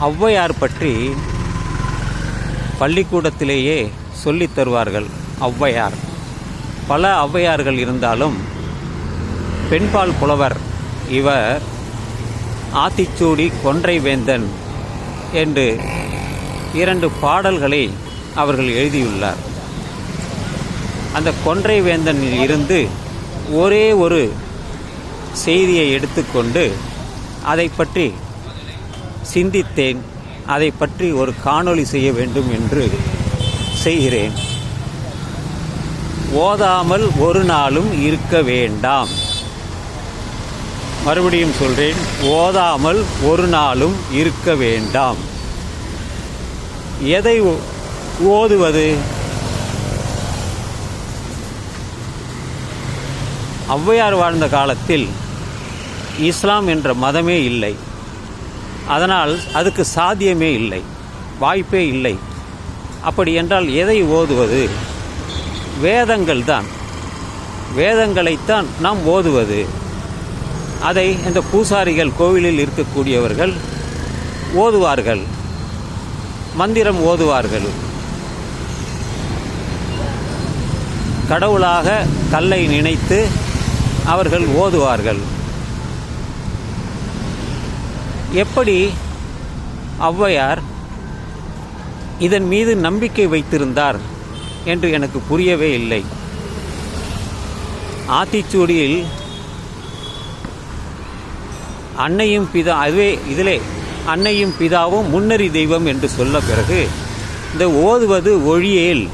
ஔவையார் பற்றி பள்ளிக்கூடத்திலேயே சொல்லித் தருவார்கள் ஔவையார். பல ஔவையார்கள் இருந்தாலும் பெண்பால் புலவர் இவர் ஆத்திச்சூடி கொன்றை வேந்தன் என்று இரண்டு பாடல்களை அவர்கள் எழுதியுள்ளார். அந்த கொன்றை வேந்தனில் இருந்து ஒரே ஒரு செய்தியை எடுத்துக்கொண்டு அதை பற்றி சிந்தித்தேன். அதை பற்றி ஒரு காணொளி செய்ய வேண்டும் என்று செய்கிறேன். ஓதாமல் ஒரு நாளும் இருக்க வேண்டாம். மறுபடியும் சொல்கிறேன் ஓதாமல் ஒரு நாளும் இருக்க வேண்டாம். எதை ஓ- ஓதுவது? ஔவையார் வாழ்ந்த காலத்தில் இஸ்லாம் என்ற மதமே இல்லை. அதனால் அதுக்கு சாத்தியமே இல்லை வாய்ப்பே இல்லை. அப்படி என்றால் எதை ஓதுவது? வேதங்கள் தான் வேதங்களைத்தான் நாம் ஓதுவது. அதை இந்த பூசாரிகள் கோவிலில் இருக்கக்கூடியவர்கள் ஓதுவார்கள். மந்திரம் ஓதுவார்கள். கடவுளாக கல்லை நினைத்து அவர்கள் ஓதுவார்கள். எப்படி ஔவையார் இதன் மீது நம்பிக்கை வைத்திருந்தார் என்று எனக்கு புரியவே இல்லை. ஆத்திச்சூடியில் அன்னையும் பிதா அதுவே இதிலே அன்னையும் பிதாவும் முன்னறி தெய்வம் என்று சொல்ல பிறகு இந்த ஓதுவது ஒழியேல்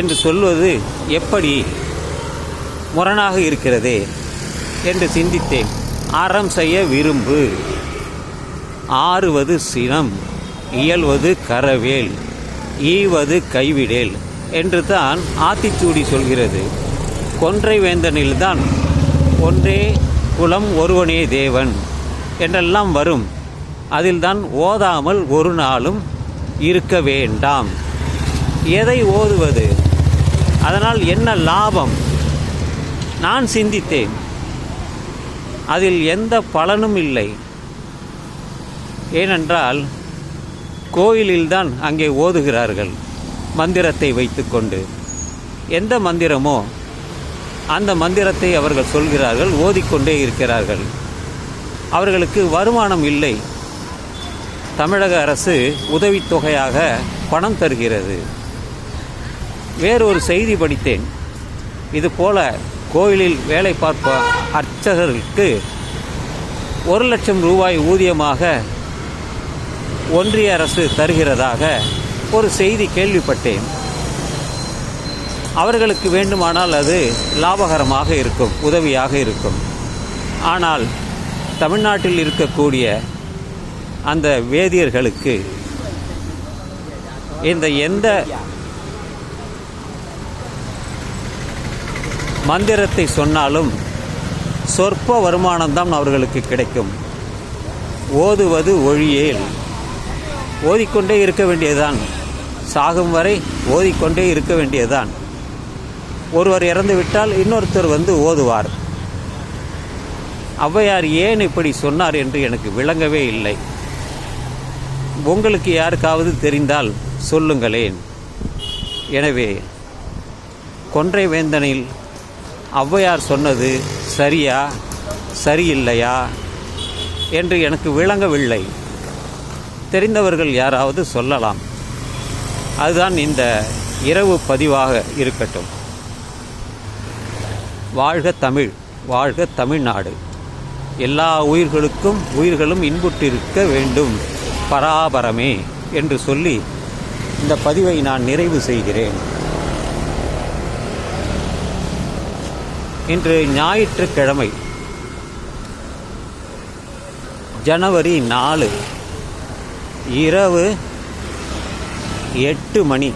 என்று சொல்வது எப்படி முரணாக இருக்கிறதே என்று சிந்தித்தேன். அறம் செய்ய விரும்பு. ஆறுவது சினம் இயல்வது கரவேல் ஈவது கைவிடேல் என்று தான் ஆத்திச்சூடி சொல்கிறது. கொன்றை வேந்தனில்தான் ஒன்றே குலம் ஒருவனே தேவன் என்றெல்லாம் வரும். அதில்தான் ஓதாமல் ஒரு நாளும் இருக்க வேண்டாம். எதை ஓதுவது? அதனால் என்ன லாபம்? நான் சிந்தித்தேன். அதில் எந்த பலனும் இல்லை. ஏனென்றால் கோயிலில்தான் அங்கே ஓதுகிறார்கள் மந்திரத்தை வைத்துக்கொண்டு. எந்த மந்திரமோ அந்த மந்திரத்தை அவர்கள் சொல்கிறார்கள் ஓதிக்கொண்டே இருக்கிறார்கள். அவர்களுக்கு வருமானம் இல்லை. தமிழக அரசு உதவித்தொகையாக பணம் தருகிறது. வேறொரு செய்தி படித்தேன். இது போல கோயிலில் வேலை பார்ப்ப அர்ச்சகர்களுக்கு ஒரு லட்சம் ரூபாய் ஊதியமாக ஒன்றிய அரசு தருகிறதாக ஒரு செய்தி கேள்விப்பட்டேன். அவர்களுக்கு வேண்டுமானால் அது லாபகரமாக இருக்கும் உதவியாக இருக்கும். ஆனால் தமிழ்நாட்டில் இருக்கக்கூடிய அந்த வேதியர்களுக்கு இந்த எந்த மந்திரத்தை சொன்னாலும் சொற்ப வருமானம்தான் அவர்களுக்கு கிடைக்கும். ஓதுவது ஒழியேல் ஓதிக்கொண்டே இருக்க வேண்டியதுதான். சாகும் வரை ஓதிக்கொண்டே இருக்க வேண்டியதுதான். ஒருவர் இறந்துவிட்டால் இன்னொருத்தர் வந்து ஓதுவார். ஔவையார் ஏன் இப்படி சொன்னார் என்று எனக்கு விளங்கவே இல்லை. உங்களுக்கு யாருக்காவது தெரிந்தால் சொல்லுங்களேன். எனவே கொன்றை வேந்தனில் ஔவையார் சொன்னது சரியா சரியில்லையா என்று எனக்கு விளங்கவில்லை. தெரிந்தவர்கள் யாராவது சொல்லலாம். அதுதான் இந்த இரவு பதிவாக இருக்கட்டும். வாழ்க தமிழ் வாழ்க தமிழ்நாடு. எல்லா உயிர்களுக்கும் உயிர்களும் இன்புற்றிருக்க வேண்டும். பராபரமே என்று சொல்லி இந்த பதிவை நான் நிறைவு செய்கிறேன். இன்று ஞாயிற்றுக்கிழமை ஜனவரி நாலு இரவு எட்டு மணி.